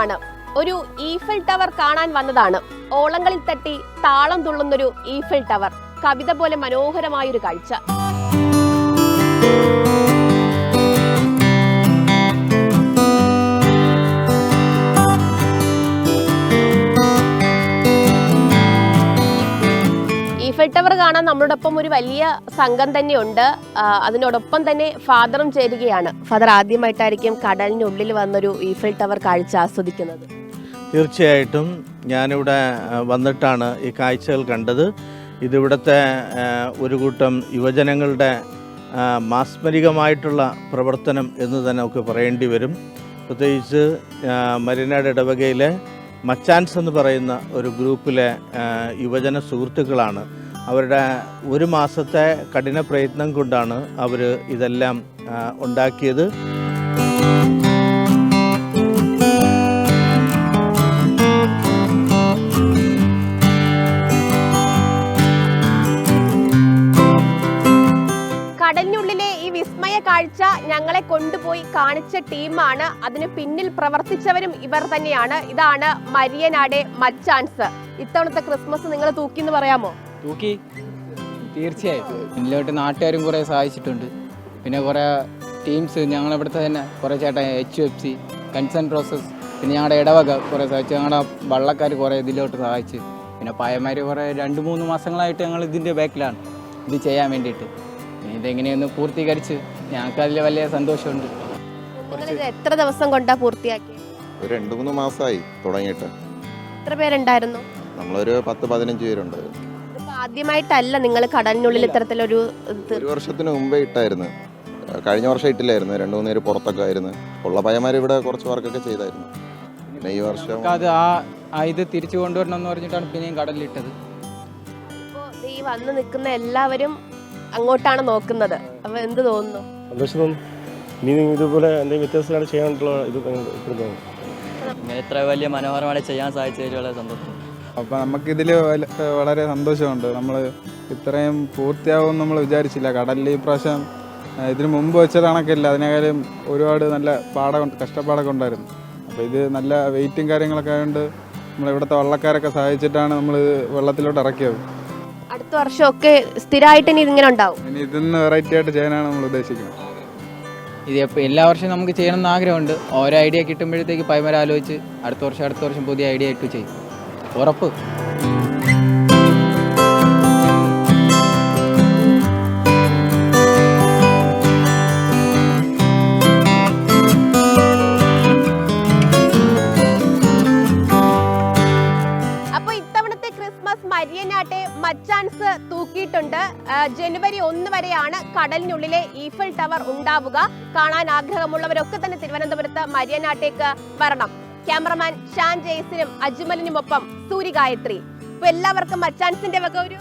മുന്നിലാണ് ഒരു Eiffel tower കാണാൻ വന്നതാണ്. ഓളങ്ങളിൽ തട്ടി താളം തുള്ളുന്നൊരു ഈഫൽ ടവർ. കവിത പോലെ മനോഹരമായൊരു കാഴ്ച. ഈഫൽ ടവർ കാണാൻ നമ്മളോടൊപ്പം ഒരു വലിയ സംഘം തന്നെയുണ്ട്. അതിനോടൊപ്പം തന്നെ ഫാദറും ചേരുകയാണ്. ഫാദർ ആദ്യമായിട്ടായിരിക്കും കടലിനുള്ളിൽ വന്നൊരു ഈഫൽ ടവർ കാഴ്ച ആസ്വദിക്കുന്നത്. തീർച്ചയായിട്ടും ഞാനിവിടെ വന്നിട്ടാണ് ഈ കാഴ്ചകൾ കണ്ടത്. ഇതിവിടുത്തെ ഒരു കൂട്ടം യുവജനങ്ങളുടെ മാസ്മരികമായിട്ടുള്ള പ്രവർത്തനം എന്ന് തന്നെ നമുക്ക് പറയേണ്ടി വരും. പ്രത്യേകിച്ച് മരിനാട് ഇടവകയിലെ മച്ചാൻസ് എന്ന് പറയുന്ന ഒരു ഗ്രൂപ്പിലെ യുവജന സുഹൃത്തുക്കളാണ് അവരുടെ ഒരു മാസത്തെ കഠിന പ്രയത്നം കൊണ്ടാണ് അവർ ഇതെല്ലാം ഉണ്ടാക്കിയത്. കടലിനുള്ളിലെ ഈ വിസ്മയ കാഴ്ച ഞങ്ങളെ കൊണ്ടുപോയി കാണിച്ച ടീമാണ്. അതിന് പിന്നിൽ പ്രവർത്തിച്ചവരും ഇവർ തന്നെയാണ്. ഇതാണ് മരിയനാടെ മച്ചാൻസ്. ഇത്തവണത്തെ ക്രിസ്മസ് നിങ്ങൾ തൂക്കി എന്ന് പറയാമോ? തൂക്കി. തീർച്ചയായും. മുന്നിലോട്ട് നാട്ടുകാരും കുറേ സഹായിച്ചിട്ടുണ്ട്. പിന്നെ കുറേ ടീംസ് ഞങ്ങളിവിടുത്തെ തന്നെ കുറേ ചേട്ടൻ H F C concern process പിന്നെ ഞങ്ങളുടെ ഇടവക കുറേ സഹായിച്ചു. ഞങ്ങളുടെ വള്ളക്കാർ കുറേ ഇതിലോട്ട് സഹായിച്ചു. പിന്നെ പായമാർ കുറേ രണ്ട് മൂന്ന് മാസങ്ങളായിട്ട് ഞങ്ങൾ ഇതിന്റെ ബാക്കിലാണ് ഇത് ചെയ്യാൻ വേണ്ടിയിട്ട്. ഇതെങ്ങനെയൊന്ന് പൂർത്തീകരിച്ച് ഞങ്ങൾക്ക് അതിൽ വലിയ സന്തോഷമുണ്ട്. എത്ര ദിവസം കൊണ്ടാ പൂർത്തിയാക്കി ഒരു രണ്ട് മൂന്ന് മാസമായി തുടങ്ങിയിട്ട്. എത്ര പേരുണ്ടായിരുന്നു? നമ്മളൊരു പത്ത് പതിനഞ്ച് പേരുണ്ടായിരുന്നു ആദ്യമായിട്ടല്ല നിങ്ങൾ കടലിനുള്ളിൽ ഇത്തരത്തിലൊരു ഇത്? ഒരു വർഷത്തിന് മുമ്പേ ഇട്ടായിരുന്നു. കഴിഞ്ഞ വർഷം ഇട്ടില്ലായിരുന്നു. രണ്ടു മൂന്ന് പേര് പുറത്തൊക്കെ ആയിരുന്നു. ഉള്ള പയ്യന്മാർ ഇവിടെ കുറച്ച് വർക്കൊക്കെ ചെയ്തായിരുന്നു. പിന്നെ ഈ വർഷം അത് ആ ഇത് തിരിച്ചു കൊണ്ടുവരണം എന്ന് പറഞ്ഞിട്ടാണ് പിന്നെയും കടലിലിട്ടത്. ഇപ്പോ ഈ വന്ന് നിൽക്കുന്ന എല്ലാവരും അങ്ങോട്ടാണ് നോക്കുന്നത്. അപ്പൊ എന്ത് തോന്നുന്നു? സന്തോഷം തോന്നുന്നു ഇനി ഇതുപോലെ എന്തെങ്കിലും വ്യത്യസ്തമായിട്ട് ചെയ്യാനുള്ള ഇത് ഇപ്പോഴും തോന്നുന്നു ഇങ്ങനെ ഇത്ര വലിയ മനോഹരമായി ചെയ്യാൻ സാധിച്ചതിൽ വളരെ സന്തോഷം. അപ്പോൾ നമുക്കിതിൽ വളരെ സന്തോഷമുണ്ട്. നമ്മൾ ഇത്രയും പൂർത്തിയാവും നമ്മൾ വിചാരിച്ചില്ല. കടലിൽ ഈ പ്രാവശ്യം ഇതിനു മുമ്പ് വെച്ചത് കണക്കില്ല. അതിനേക്കാളും ഒരുപാട് നല്ല പാടം കഷ്ടപ്പാടൊക്കെ ഉണ്ടായിരുന്നു. അപ്പോൾ ഇത് നല്ല വെയിറ്റും കാര്യങ്ങളൊക്കെ ആയതുകൊണ്ട് നമ്മൾ ഇവിടുത്തെ വള്ളക്കാരൊക്കെ സഹായിച്ചിട്ടാണ് നമ്മൾ വെള്ളത്തിലോട്ട് ഇറക്കിയത്. അടുത്ത വർഷമൊക്കെ സ്ഥിരമായിട്ട് ഇനി ഇങ്ങനെ ഉണ്ടാവും. ഇനി ഇതിന്ന് വെറൈറ്റി ആയിട്ട് ചെയ്യാനാണ് നമ്മൾ ഉദ്ദേശിക്കുന്നത്. ഇത് എപ്പോൾ എല്ലാ വർഷവും നമുക്ക് ചെയ്യണമെന്ന് ആഗ്രഹമുണ്ട്. ഓരോ ഐഡിയ കിട്ടുമ്പോഴത്തേക്ക് പൈമര ആലോചിച്ച് അടുത്ത വർഷം അടുത്ത വർഷം പുതിയ ഐഡിയ ഇട്ട് ചെയ്യും. ഉറപ്പ്. തൂക്കിയിട്ടുണ്ട്. ജനുവരി ഒന്ന് വരെയാണ് കടലിനുള്ളിലെ ഈഫൽ ടവർ ഉണ്ടാവുക. കാണാൻ ആഗ്രഹമുള്ളവരൊക്കെ തന്നെ തിരുവനന്തപുരത്ത് മരിയനാട്ടേക്ക് വരണം. ക്യാമറമാൻ ഷാൻ ജെയ്സിനും അജ്മലിനുമൊപ്പം സൂര്യഗായത്രി. അപ്പൊ എല്ലാവർക്കും മച്ചാൻസിന്റെ വക ഒരു